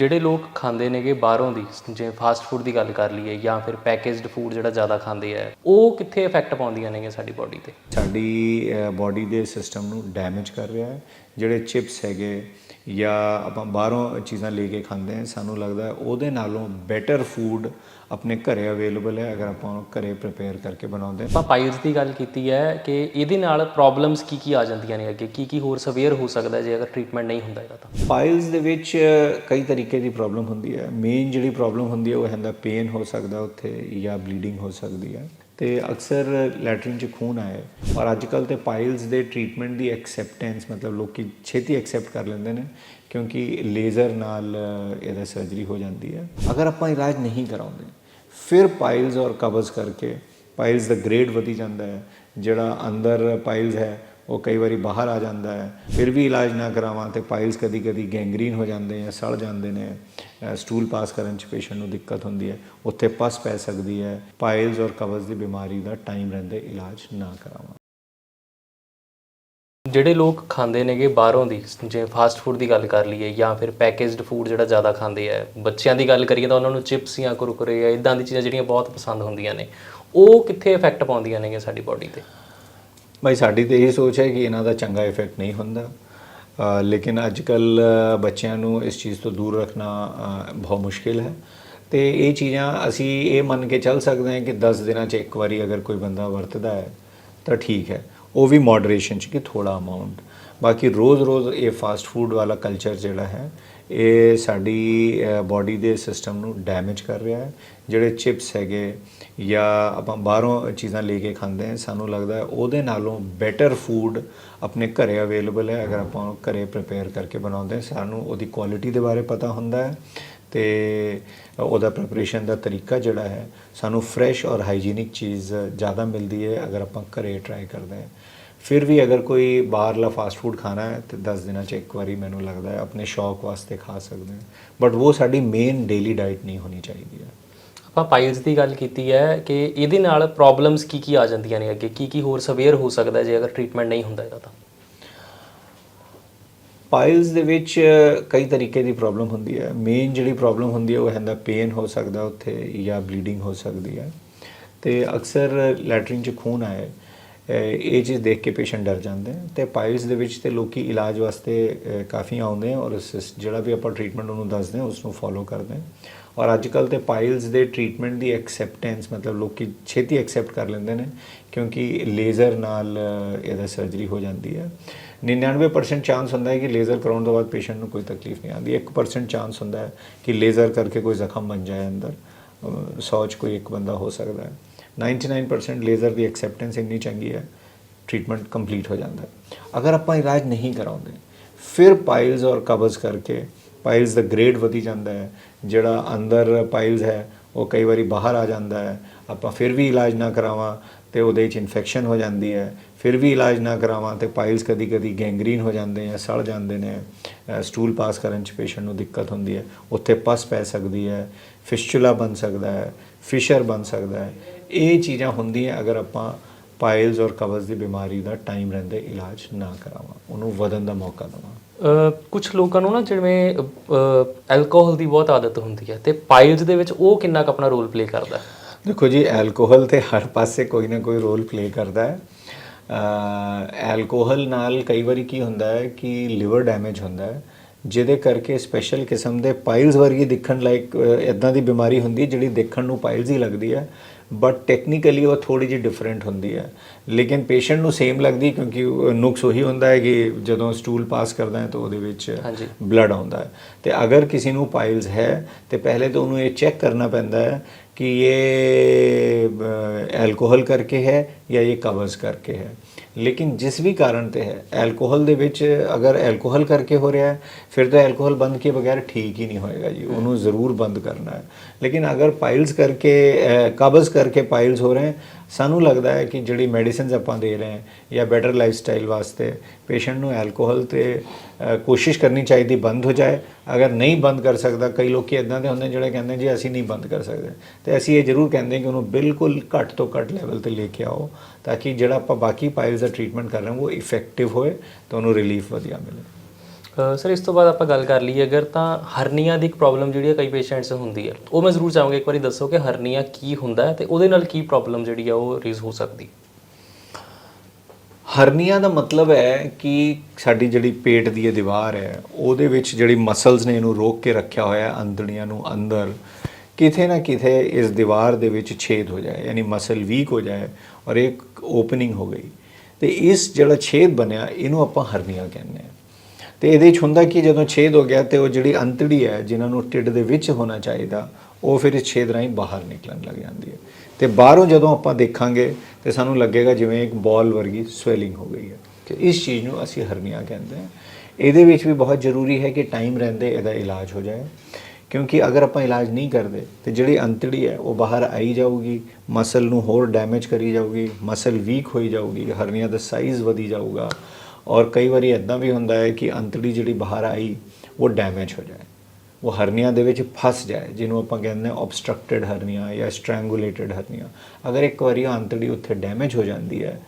ਜਿਹੜੇ ਲੋਕ ਖਾਂਦੇ ਨੇਗੇ ਬਾਹਰੋਂ ਦੀ, ਜਿਵੇਂ ਫਾਸਟ ਫੂਡ ਦੀ ਗੱਲ ਕਰ ਲਈਏ ਜਾਂ ਫਿਰ ਪੈਕੇਜਡ ਫੂਡ ਜਿਹੜਾ ਜ਼ਿਆਦਾ ਖਾਂਦੇ ਆ, ਉਹ ਕਿੱਥੇ ਇਫੈਕਟ ਪਾਉਂਦੀਆਂ ਨੇਗੇ ਸਾਡੀ ਬਾਡੀ ਤੇ? ਸਾਡੀ ਬਾਡੀ ਦੇ ਸਿਸਟਮ ਨੂੰ ਡੈਮੇਜ ਕਰ ਰਿਹਾ ਹੈ। ਜਿਹੜੇ ਚਿਪਸ ਹੈਗੇ ਜਾਂ ਆਪਾਂ ਬਾਹਰੋਂ ਚੀਜ਼ਾਂ ਲੈ ਕੇ ਖਾਂਦੇ ਹਾਂ ਸਾਨੂੰ ਲੱਗਦਾ ਹੈ ਉਹਦੇ ਨਾਲੋਂ ਬੈਟਰ ਫੂਡ ਆਪਣੇ ਘਰੇ ਅਵੇਲੇਬਲ ਹੈ ਅਗਰ ਆਪਾਂ ਉਹਨੂੰ ਘਰੇ ਪ੍ਰਿਪੇਅਰ ਕਰਕੇ ਬਣਾਉਂਦੇ ਹਾਂ। ਆਪਾਂ ਪਾਈਲਸ ਦੀ ਗੱਲ ਕੀਤੀ ਹੈ ਕਿ ਇਹਦੇ ਨਾਲ ਪ੍ਰੋਬਲਮਸ ਕੀ ਕੀ ਆ ਜਾਂਦੀਆਂ ਨੇ ਅੱਗੇ? ਕੀ ਕੀ ਹੋਰ ਸਵੇਅਰ ਹੋ ਸਕਦਾ ਜੇ ਅਗਰ ਟ੍ਰੀਟਮੈਂਟ ਨਹੀਂ ਹੁੰਦਾ ਇਹਦਾ ਤਾਂ? ਪਾਈਲਸ ਦੇ ਵਿੱਚ ਕਈ ਤਰੀਕੇ ਦੀ ਪ੍ਰੋਬਲਮ ਹੁੰਦੀ ਹੈ। ਮੇਨ ਜਿਹੜੀ ਪ੍ਰੋਬਲਮ ਹੁੰਦੀ ਹੈ ਉਹ ਹੁੰਦਾ ਪੇਨ ਹੋ ਸਕਦਾ ਉੱਥੇ ਜਾਂ ਬਲੀਡਿੰਗ ਹੋ ਸਕਦੀ ਹੈ। ਤੇ ਅਕਸਰ ਲੈਟਰਿਨ ਚ ਖੂਨ ਆਏ ਪਰ ਅੱਜ ਕੱਲ ਤੇ ਪਾਈਲਸ ਦੇ ਟ੍ਰੀਟਮੈਂਟ ਦੀ ਐਕਸੈਪਟੈਂਸ ਮਤਲਬ ਲੋਕੀ ਛੇਤੀ ਐਕਸੈਪਟ ਕਰ ਲੈਂਦੇ ਨੇ, ਕਿਉਂਕਿ ਲੇਜ਼ਰ ਨਾਲ ਇਹਦਾ ਸਰਜਰੀ ਹੋ ਜਾਂਦੀ ਹੈ। ਅਗਰ ਆਪਾਂ ਇਲਾਜ ਨਹੀਂ ਕਰਾਉਂਦੇ, ਫਿਰ ਪਾਈਲਸ ਔਰ ਕਬਜ਼ ਕਰਕੇ ਪਾਈਲਸ ਦਾ ਗ੍ਰੇਡ ਵਧੀ ਜਾਂਦਾ ਹੈ, ਜਿਹੜਾ ਅੰਦਰ ਪਾਈਲਸ ਹੈ ਉਹ ਕਈ ਵਾਰੀ ਬਾਹਰ ਆ ਜਾਂਦਾ ਹੈ। ਫਿਰ ਵੀ ਇਲਾਜ ਨਾ ਕਰਾਵਾਂ ਤੇ ਪਾਈਲਸ ਕਦੀ ਕਦੀ ਗੈਂਗਰੀਨ ਹੋ ਜਾਂਦੇ ਆ, ਸੜ ਜਾਂਦੇ ਨੇ। ਸਟੂਲ ਪਾਸ ਕਰਨ ਚ ਪੇਸ਼ੈਂਟ ਨੂੰ ਦਿੱਕਤ ਹੁੰਦੀ ਹੈ। ਉੱਥੇ ਪਸ ਪੈ ਸਕਦੀ ਹੈ। ਪਾਈਲਸ ਔਰ ਕਬਜ਼ ਦੀ ਬਿਮਾਰੀ ਦਾ ਟਾਈਮ ਰਹਿੰਦੇ ਇਲਾਜ ਨਾ ਕਰਾਵਾਂ। ਜਿਹੜੇ ਲੋਕ ਖਾਂਦੇ ਨੇਗੇ ਬਾਹਰੋਂ ਦੀ ਜੇ ਫਾਸਟ ਫੂਡ ਦੀ ਗੱਲ ਕਰ ਲਈਏ ਜਾਂ ਫਿਰ ਪੈਕੇਜਡ ਫੂਡ ਜਿਹੜਾ ਜ਼ਿਆਦਾ ਖਾਂਦੇ ਆ, ਬੱਚਿਆਂ ਦੀ ਗੱਲ ਕਰੀਏ ਤਾਂ ਉਹਨਾਂ ਨੂੰ ਚਿਪਸ ਜਾਂ ਕੁਰਕੁਰੇ ਜਾਂ ਇਦਾਂ ਦੀ ਚੀਜ਼ਾਂ ਜਿਹੜੀਆਂ ਬਹੁਤ ਪਸੰਦ ਹੁੰਦੀਆਂ ਨੇ, ਉਹ ਕਿੱਥੇ ਇਫੈਕਟ ਪਾਉਂਦੀਆਂ ਨੇਗੇ ਸਾਡੀ ਬਾਡੀ ਤੇ? ਭਾਈ ਸਾਡੀ ਤੇ ਇਹ ਸੋਚ ਹੈ ਕਿ ਇਹਨਾਂ ਦਾ ਚੰਗਾ ਇਫੈਕਟ ਨਹੀਂ ਹੁੰਦਾ। ਲੇਕਿਨ ਅੱਜ ਕੱਲ ਬੱਚਿਆਂ ਨੂੰ ਇਸ ਚੀਜ਼ ਤੋਂ ਦੂਰ ਰੱਖਣਾ ਬਹੁਤ ਮੁਸ਼ਕਿਲ ਹੈ। ਤੇ ਇਹ ਚੀਜ਼ਾਂ ਅਸੀਂ ਇਹ ਮੰਨ ਕੇ ਚੱਲ ਸਕਦੇ ਹਾਂ ਕਿ 10 ਦਿਨਾਂ 'ਚ ਇੱਕ ਵਾਰੀ ਅਗਰ ਕੋਈ ਬੰਦਾ ਵਰਤਦਾ ਹੈ ਤਾਂ ਠੀਕ ਹੈ। ਉਹ ਵੀ ਮੋਡਰੇਸ਼ਨ 'ਚ ਕਿ ਥੋੜਾ ਅਮਾਉਂਟ ਬਾਕੀ ਰੋਜ਼-ਰੋਜ਼ ਇਹ ਫਾਸਟ ਫੂਡ ਵਾਲਾ ਕਲਚਰ ਜਿਹੜਾ ਹੈ, ਇਹ ਸਾਡੀ ਬਾਡੀ ਦੇ ਸਿਸਟਮ ਨੂੰ ਡੈਮੇਜ ਕਰ ਰਿਹਾ ਹੈ। ਜਿਹੜੇ ਚਿਪਸ ਹੈਗੇ ਜਾਂ ਆਪਾਂ ਬਾਹਰੋਂ ਚੀਜ਼ਾਂ ਲੈ ਕੇ ਖਾਂਦੇ ਹਾਂ, ਸਾਨੂੰ ਲੱਗਦਾ ਹੈ ਉਹਦੇ ਨਾਲੋਂ ਬੈਟਰ ਫੂਡ ਆਪਣੇ ਘਰੇ ਅਵੇਲੇਬਲ ਹੈ। ਅਗਰ ਆਪਾਂ ਉਹ ਘਰੇ ਪ੍ਰਿਪੇਅਰ ਕਰਕੇ ਬਣਾਉਂਦੇ ਹਾਂ, ਸਾਨੂੰ ਉਹਦੀ ਕੁਆਲਿਟੀ ਦੇ ਬਾਰੇ ਪਤਾ ਹੁੰਦਾ ਹੈ ਤੇ ਉਹਦਾ ਪ੍ਰੈਪਰੇਸ਼ਨ ਦਾ ਤਰੀਕਾ ਜਿਹੜਾ ਹੈ, ਸਾਨੂੰ ਫਰੈਸ਼ ਔਰ ਹਾਈਜੀਨਿਕ ਚੀਜ਼ ਜ਼ਿਆਦਾ ਮਿਲਦੀ ਹੈ। ਅਗਰ ਆਪਾਂ ਘਰੇ ਟਰਾਈ ਕਰਦੇ ਹਾਂ ਫਿਰ ਵੀ ਅਗਰ ਕੋਈ ਬਾਹਰਲਾ ਫਾਸਟ ਫੂਡ ਖਾਣਾ ਹੈ ਤੇ 10 ਦਿਨਾਂ 'ਚ ਇੱਕ ਵਾਰੀ ਮੈਨੂੰ ਲੱਗਦਾ ਹੈ ਆਪਣੇ ਸ਼ੌਕ ਵਾਸਤੇ ਖਾ ਸਕਦੇ ਹਾਂ। ਬਟ ਉਹ ਸਾਡੀ ਮੇਨ ਡੇਲੀ ਡਾਈਟ ਨਹੀਂ ਹੋਣੀ ਚਾਹੀਦੀ ਹੈ। ਆਪਾਂ ਪਾਈਲਸ ਦੀ ਗੱਲ ਕੀਤੀ ਹੈ ਕਿ ਇਹਦੇ ਨਾਲ ਪ੍ਰੋਬਲਮਸ ਕੀ ਕੀ ਆ ਜਾਂਦੀਆਂ ਨੇ ਅੱਗੇ? ਕੀ ਕੀ ਹੋਰ ਸਵੇਅਰ ਹੋ ਸਕਦਾ ਜੇ ਅਗਰ ਟ੍ਰੀਟਮੈਂਟ ਨਹੀਂ ਹੁੰਦਾ ਇਹਦਾ ਤਾਂ? ਪਾਈਲਸ ਦੇ ਵਿੱਚ ਕਈ ਤਰੀਕੇ ਦੀ ਪ੍ਰੋਬਲਮ ਹੁੰਦੀ ਹੈ। ਮੇਨ ਜਿਹੜੀ ਪ੍ਰੋਬਲਮ ਹੁੰਦੀ ਹੈ ਉਹ ਹੁੰਦਾ ਪੇਨ ਹੋ ਸਕਦਾ ਉੱਥੇ ਜਾਂ ਬਲੀਡਿੰਗ ਹੋ ਸਕਦੀ ਹੈ। ਤੇ ਅਕਸਰ ਲੈਟਰਿਨ ਚ ਖੂਨ ਆਏ ਇਹ ਚੀਜ਼ ਦੇਖ ਕੇ ਪੇਸ਼ੈਂਟ ਡਰ ਜਾਂਦੇ ਹੈ ਤੇ ਪਾਈਲਸ ਦੇ ਵਿੱਚ ਤੇ ਲੋਕੀ ਇਲਾਜ ਵਾਸਤੇ ਕਾਫੀ ਆਉਂਦੇ ਔਰ ਜਿਹੜਾ ਵੀ ਆਪਾਂ ਟ੍ਰੀਟਮੈਂਟ ਉਹਨੂੰ ਦੱਸਦੇ ਹਾਂ ਉਸ ਨੂੰ ਫੋਲੋ ਕਰਦੇ ਹਾਂ ਔਰ ਅੱਜ ਕੱਲ ਤੇ ਪਾਇਲਸ ਦੇ ਟ੍ਰੀਟਮੈਂਟ ਦੀ ਐਕਸੈਪਟੈਂਸ ਮਤਲਬ ਲੋਕੀ ਛੇਤੀ ਐਕਸੈਪਟ ਕਰ ਲੈਂਦੇ ਨੇ ਕਿਉਂਕਿ ਲੇਜ਼ਰ ਨਾਲ ਇਹਦਾ ਸਰਜਰੀ ਹੋ ਜਾਂਦੀ ਹੈ। 99% ਚਾਂਸ ਹੁੰਦਾ ਹੈ ਕਿ ਲੇਜ਼ਰ ਕਰਾਉਣ ਤੋਂ ਬਾਅਦ ਪੇਸ਼ੈਂਟ ਨੂੰ ਕੋਈ ਤਕਲੀਫ ਨਹੀਂ ਆਉਂਦੀ। 1% ਚਾਂਸ ਹੁੰਦਾ ਹੈ ਕਿ ਲੇਜ਼ਰ ਕਰਕੇ ਕੋਈ ਜ਼ਖਮ ਬਣ ਜਾਏ ਅੰਦਰ। 100 ਚ ਕੋਈ ਇੱਕ ਬੰਦਾ ਹੋ ਸਕਦਾ ਹੈ। 99% ਲੇਜ਼ਰ ਦੀ ਐਕਸੈਪਟੈਂਸ ਇੰਨੀ ਚੰਗੀ ਹੈ ਟ੍ਰੀਟਮੈਂਟ ਕੰਪਲੀਟ ਹੋ ਜਾਂਦਾ ਹੈ। ਅਗਰ ਆਪਾਂ ਇਲਾਜ ਨਹੀਂ ਕਰਾਉਂਦੇ, ਫਿਰ ਪਾਈਲਸ ਔਰ ਕਬਜ਼ ਕਰਕੇ ਪਾਈਲਸ ਦਾ ਗ੍ਰੇਡ ਵਧੀ ਜਾਂਦਾ ਹੈ, ਜਿਹੜਾ ਅੰਦਰ ਪਾਈਲਸ ਹੈ, ਉਹ ਕਈ ਵਾਰੀ ਬਾਹਰ ਆ ਜਾਂਦਾ ਹੈ। ਆਪਾਂ ਫਿਰ ਵੀ ਇਲਾਜ ਨਾ ਕਰਾਵਾਂ ਤੇ ਉਹਦੇ ਵਿੱਚ ਇਨਫੈਕਸ਼ਨ ਹੋ ਜਾਂਦੀ ਹੈ। ਫਿਰ ਵੀ ਇਲਾਜ ਨਾ ਕਰਾਵਾਂ ਤੇ ਪਾਈਲਸ ਕਦੀ ਕਦੀ ਗੈਂਗਰੀਨ ਹੋ ਜਾਂਦੇ ਆ ਸੜ ਜਾਂਦੇ ਨੇ ਸਟੂਲ ਪਾਸ ਕਰਨ ਚ ਪੇਸ਼ੈਂਟ ਨੂੰ ਦਿੱਕਤ ਹੁੰਦੀ ਹੈ। ਉੱਥੇ ਪਸ ਪੈ ਸਕਦੀ ਹੈ ਫਿਸਚੁਲਾ ਬਣ ਸਕਦਾ ਹੈ ਫਿਸ਼ਰ ਬਣ ਸਕਦਾ ਹੈ। ਇਹ ਚੀਜ਼ਾਂ ਹੁੰਦੀਆਂ ਅਗਰ ਆਪਾਂ ਪਾਈਲਸ ਔਰ ਕਬਜ਼ ਦੀ ਬਿਮਾਰੀ ਦਾ ਟਾਈਮ ਰਹਿੰਦੇ ਇਲਾਜ ਨਾ ਕਰਾਵਾਂ ਉਹਨੂੰ ਵਧਣ ਦਾ ਮੌਕਾ ਦੇਵਾਂ। ਕੁਝ ਲੋਕਾਂ ਨੂੰ ਨਾ ਜਿਵੇਂ ਐਲਕੋਹਲ ਦੀ ਬਹੁਤ ਆਦਤ ਹੁੰਦੀ ਹੈ ਤੇ ਪਾਈਲਸ ਦੇ ਵਿੱਚ ਉਹ ਕਿੰਨਾ ਕੁ ਆਪਣਾ ਰੋਲ ਪਲੇ ਕਰਦਾ ਹੈ? ਦੇਖੋ ਜੀ ਐਲਕੋਹਲ ਤੇ ਹਰ ਪਾਸੇ ਕੋਈ ਨਾ ਕੋਈ ਰੋਲ ਪਲੇ ਕਰਦਾ ਹੈ। ਐਲਕੋਹਲ ਨਾਲ ਕਈ ਵਾਰੀ ਕੀ ਹੁੰਦਾ ਹੈ ਕਿ ਲਿਵਰ ਡੈਮੇਜ ਹੁੰਦਾ ਹੈ ਜਿਹਦੇ ਕਰਕੇ ਸਪੈਸ਼ਲ ਕਿਸਮ ਦੇ ਪਾਈਲਸ ਵਰਗੀ ਦਿਖਣ ਲਾਈਕ ਇਦਾਂ ਦੀ ਬਿਮਾਰੀ ਹੁੰਦੀ ਹੈ ਜਿਹੜੀ ਦੇਖਣ ਨੂੰ ਪਾਈਲਸ ਹੀ ਲੱਗਦੀ ਹੈ। ਬਟ ਟੈਕਨੀਕਲੀ ਉਹ ਥੋੜੀ ਜਿਹੀ ਡਿਫਰੈਂਟ ਹੁੰਦੀ ਹੈ। ਲੇਕਿਨ ਪੇਸ਼ੈਂਟ ਨੂੰ ਸੇਮ ਲੱਗਦੀ ਕਿਉਂਕਿ ਨੁਕਸ ਉਹੀ ਹੁੰਦਾ ਹੈ ਕਿ ਜਦੋਂ ਸਟੂਲ ਪਾਸ ਕਰਦਾ ਹੈ ਤਾਂ ਉਹਦੇ ਵਿੱਚ। ਬਲੱਡ ਆਉਂਦਾ ਹੈ। ਤੇ ਅਗਰ ਕਿਸੇ ਨੂੰ ਪਾਈਲਸ ਹੈ ਤੇ ਪਹਿਲੇ ਤਾਂ ਉਹਨੂੰ ਇਹ ਚੈੱਕ ਕਰਨਾ ਪੈਂਦਾ ਹੈ ਕਿ ਇਹ ਐਲਕੋਹਲ ਕਰਕੇ ਹੈ ਜਾਂ ਇਹ ਕਬਜ਼ ਕਰਕੇ ਹੈ। ਲੇਕਿਨ ਜਿਸ ਵੀ ਕਾਰਨ ਤੇ ਹੈ ਐਲਕੋਹਲ ਦੇ ਵਿੱਚ ਅਗਰ ਐਲਕੋਹਲ ਕਰਕੇ ਹੋ ਰਿਹਾ ਹੈ, ਫਿਰ ਤਾਂ ਐਲਕੋਹਲ ਬੰਦ ਕੀਏ ਬਗੈਰ ਠੀਕ ਹੀ ਨਹੀਂ ਹੋਏਗਾ ਜੀ, ਉਹਨੂੰ ਜ਼ਰੂਰ ਬੰਦ ਕਰਨਾ ਹੈ। ਲੇਕਿਨ ਅਗਰ ਪਾਈਲਸ ਕਰਕੇ ਕਬਜ਼ ਕਰਕੇ ਪਾਈਲਸ ਹੋ ਰਹੇ ਹੈ ਸਾਨੂੰ ਲੱਗਦਾ ਹੈ ਕਿ ਜਿਹੜੀ ਮੈਡੀਸਿਨਸ ਆਪਾਂ ਦੇ ਰਹੇ ਹਾਂ ਜਾਂ ਬੈਟਰ ਲਾਈਫ ਸਟਾਈਲ ਵਾਸਤੇ ਪੇਸ਼ੈਂਟ ਨੂੰ ਐਲਕੋਹਲ ਤੇ ਕੋਸ਼ਿਸ਼ ਕਰਨੀ ਚਾਹੀਦੀ ਬੰਦ ਹੋ ਜਾਏ। ਅਗਰ ਨਹੀਂ ਬੰਦ ਕਰ ਸਕਦਾ, ਕਈ ਲੋਕੀ ਇਦਾਂ ਦੇ ਹੁੰਦੇ ਜਿਹੜੇ ਕਹਿੰਦੇ ਜੀ ਅਸੀਂ ਨਹੀਂ ਬੰਦ ਕਰ ਸਕਦੇ। ਤੇ ਅਸੀਂ ਇਹ ਜ਼ਰੂਰ ਕਹਿੰਦੇ ਕਿ ਉਹਨੂੰ ਬਿਲਕੁਲ ਘੱਟ ਤੋਂ ਘੱਟ ਲੈਵਲ ਤੇ ਲੈ ਕੇ ਆਓ, ਤਾਂ ਕਿ ਜਿਹੜਾ ਆਪਾਂ ਬਾਕੀ ਪਾਈਲਸ ਦਾ ਟ੍ਰੀਟਮੈਂਟ ਕਰ ਰਹੇ ਹਾਂ, ਉਹ ਇਫੈਕਟਿਵ ਹੋਏ ਤਾਂ ਉਹਨੂੰ ਰਿਲੀਫ ਵਧੀਆ ਮਿਲੇ। ਸਰ, ਇਸ ਤੋਂ ਬਾਅਦ ਆਪਾਂ ਗੱਲ ਕਰ ਲਈਏ, ਅਗਰ ਤਾਂ ਹਰਨੀਆ ਦੀ ਇੱਕ ਪ੍ਰੋਬਲਮ ਜਿਹੜੀ ਹੈ ਕਈ ਪੇਸ਼ੈਂਟਸ ਹੁੰਦੀ ਹੈ। ਉਹ ਮੈਂ ਜ਼ਰੂਰ ਚਾਹਾਂਗਾ ਇੱਕ ਵਾਰੀ ਦੱਸੋ ਕਿ ਹਰਨੀਆ ਕੀ ਹੁੰਦਾ ਹੈ ਤੇ ਉਹਦੇ ਨਾਲ ਕੀ ਪ੍ਰੋਬਲਮ ਜਿਹੜੀ ਆ ਉਹ ਰੇਜ਼ ਹੋ ਸਕਦੀ ਹਰਨੀਆ ਦਾ ਮਤਲਬ ਹੈ ਕਿ ਸਾਡੀ ਜਿਹੜੀ ਪੇਟ ਦੀ ਇਹ ਦੀਵਾਰ ਹੈ, ਉਹਦੇ ਵਿੱਚ ਜਿਹੜੀ ਮਸਲਸ ਨੇ ਇਹਨੂੰ ਰੋਕ ਕੇ ਰੱਖਿਆ ਹੋਇਆ ਹੈ ਅੰਦੜੀਆਂ ਨੂੰ ਅੰਦਰ ਕਿਥੇ ਨਾ ਕਿਥੇ ਇਸ ਦੀਵਾਰ ਦੇ ਵਿੱਚ ਛੇਦ ਹੋ ਜਾਏ, ਯਾਨੀ ਮਸਲ ਵੀਕ ਹੋ ਜਾਏ ਔਰ ਇੱਕ ਓਪਨਿੰਗ ਹੋ ਗਈ। ਤੇ ਇਸ ਜਿਹੜਾ ਛੇਦ ਬਣਿਆ, ਇਹਨੂੰ ਆਪਾਂ ਹਰਨੀਆ ਕਹਿੰਦੇ ਹਾਂ। ਤੇ ਇਹਦੇ ਵਿੱਚ ਹੁੰਦਾ ਕਿ ਜਦੋਂ ਛੇਦ ਹੋ ਗਿਆ ਤੇ ਉਹ ਜਿਹੜੀ ਅੰਤੜੀ ਹੈ, ਜਿਨ੍ਹਾਂ ਨੂੰ ਢਿੱਡ ਦੇ ਵਿੱਚ ਹੋਣਾ ਚਾਹੀਦਾ, ਉਹ ਫਿਰ ਇਸ ਛੇਦ ਰਾਹੀਂ ਬਾਹਰ ਨਿਕਲਣ ਲੱਗ ਜਾਂਦੀ ਹੈ। ਤੇ ਬਾਹਰੋਂ ਜਦੋਂ ਆਪਾਂ ਦੇਖਾਂਗੇ, ਤੇ ਸਾਨੂੰ ਲੱਗੇਗਾ ਜਿਵੇਂ ਇੱਕ ਬਾਲ ਵਰਗੀ ਸਵੈਲਿੰਗ ਹੋ ਗਈ ਹੈ। ਕਿ ਇਸ ਚੀਜ਼ ਨੂੰ ਅਸੀਂ ਹਰਨੀਆ ਕਹਿੰਦੇ ਹਾਂ। ਇਹਦੇ ਵਿੱਚ ਵੀ ਬਹੁਤ ਜ਼ਰੂਰੀ ਹੈ ਕਿ ਟਾਈਮ ਰਹਿੰਦੇ ਇਹਦਾ ਇਲਾਜ ਹੋ ਜਾਏ। ਕਿਉਂਕਿ ਅਗਰ ਆਪਾਂ ਇਲਾਜ ਨਹੀਂ ਕਰਦੇ, ਤੇ ਜਿਹੜੀ ਅੰਤੜੀ ਹੈ, ਉਹ ਬਾਹਰ ਆਈ ਜਾਊਗੀ, ਮਸਲ ਨੂੰ ਹੋਰ ਡੈਮੇਜ ਕਰੀ ਜਾਊਗੀ, ਮਸਲ ਵੀਕ ਹੋਈ ਜਾਊਗੀ ਹਰਨੀਆ ਦਾ ਸਾਈਜ਼ ਵਧੀ ਜਾਊਗਾ ਔਰ ਕਈ ਵਾਰੀ ਇਦਾਂ ਵੀ ਹੁੰਦਾ ਹੈ ਕਿ ਅੰਤੜੀ ਜਿਹੜੀ ਬਾਹਰ ਆਈ, ਉਹ ਡੈਮੇਜ ਹੋ ਜਾਏ। ਉਹ ਹਰਨੀਆ ਦੇ ਵਿੱਚ ਫਸ ਜਾਏ, ਜਿਹਨੂੰ ਆਪਾਂ ਕਹਿੰਦੇ ਹਾਂ obstructed ਹਰਨੀਆ ਜਾਂ strangulated ਹਰਨੀਆ। ਅਗਰ ਇੱਕ ਵਾਰੀ ਉਹ ਅੰਤੜੀ ਉੱਥੇ ਡੈਮੇਜ ਹੋ ਜਾਂਦੀ ਹੈ,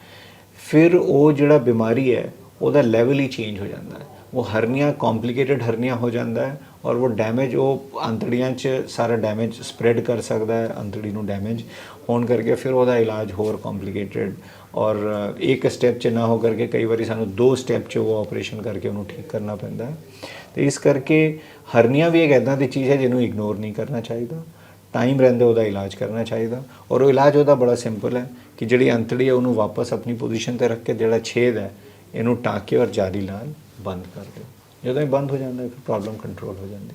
ਫਿਰ ਉਹ ਜਿਹੜਾ ਬਿਮਾਰੀ ਹੈ, ਉਹਦਾ ਲੈਵਲ ਹੀ ਚੇਂਜ ਹੋ ਜਾਂਦਾ ਹੈ। ਉਹ ਹਰਨੀਆ ਕੰਪਲਿਕੇਟਡ ਹਰਨੀਆ ਹੋ ਜਾਂਦਾ ਹੈ ਔਰ ਉਹ ਡੈਮੇਜ ਉਹ ਅੰਤੜੀਆਂ 'ਚ ਸਾਰਾ ਡੈਮੇਜ ਸਪਰੈਡ ਕਰ ਸਕਦਾ ਹੈ ਅੰਤੜੀ ਨੂੰ ਡੈਮੇਜ ਹੋਣ ਕਰਕੇ ਫਿਰ ਉਹਦਾ ਇਲਾਜ ਹੋਰ ਕੰਪਲਿਕੇਟਡ ਔਰ ਇੱਕ ਸਟੈਪ 'ਚ ਨਾ ਹੋ ਕਰਕੇ ਕਈ ਵਾਰੀ ਸਾਨੂੰ ਦੋ ਸਟੈਪ 'ਚ ਉਹ ਆਪਰੇਸ਼ਨ ਕਰਕੇ ਉਹਨੂੰ ਠੀਕ ਕਰਨਾ ਪੈਂਦਾ ਹੈ ਤੇ ਇਸ ਕਰਕੇ ਹਰਨੀਆ ਵੀ ਇੱਕ ਐਦਾਂ ਦੀ ਚੀਜ਼ ਹੈ ਜਿਹਨੂੰ ਇਗਨੋਰ ਨਹੀਂ ਕਰਨਾ ਚਾਹੀਦਾ ਟਾਈਮ ਰਹਿੰਦੇ ਉਹਦਾ ਇਲਾਜ ਕਰਨਾ ਚਾਹੀਦਾ ਔਰ ਉਹ ਇਲਾਜ ਉਹਦਾ ਬੜਾ ਸਿੰਪਲ ਹੈ ਕਿ ਜਿਹੜੀ ਅੰਤੜੀ ਹੈ ਉਹਨੂੰ ਵਾਪਸ ਆਪਣੀ ਪੋਜੀਸ਼ਨ ਤੇ ਰੱਖ ਕੇ ਜਿਹੜਾ ਛੇਦ ਹੈ ਇਹਨੂੰ ਟਾਂਕੇ ਔਰ ਜਾਰੀ ਨਾਲ ਬੰਦ ਕਰ ਦਿਓ। ਜਦੋਂ ਹੀ ਬੰਦ ਹੋ ਜਾਂਦਾ ਹੈ ਫਿਰ ਪ੍ਰੋਬਲਮ ਕੰਟਰੋਲ ਹੋ ਜਾਂਦੀ